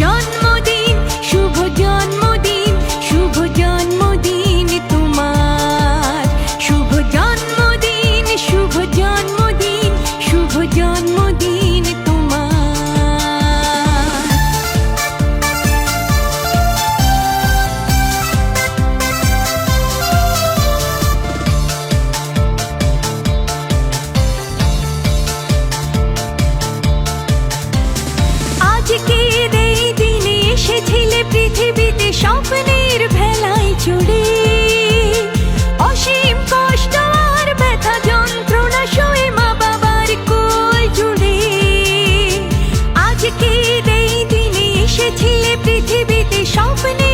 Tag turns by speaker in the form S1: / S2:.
S1: জন্মদিন শুভ জন্মদিন শুভ জন্মদিন তোমার। শুভ জন্মদিন শুভ জন্মদিন শুভ জন্মদিন ছিলে পৃথিবীতে স্বপ্নে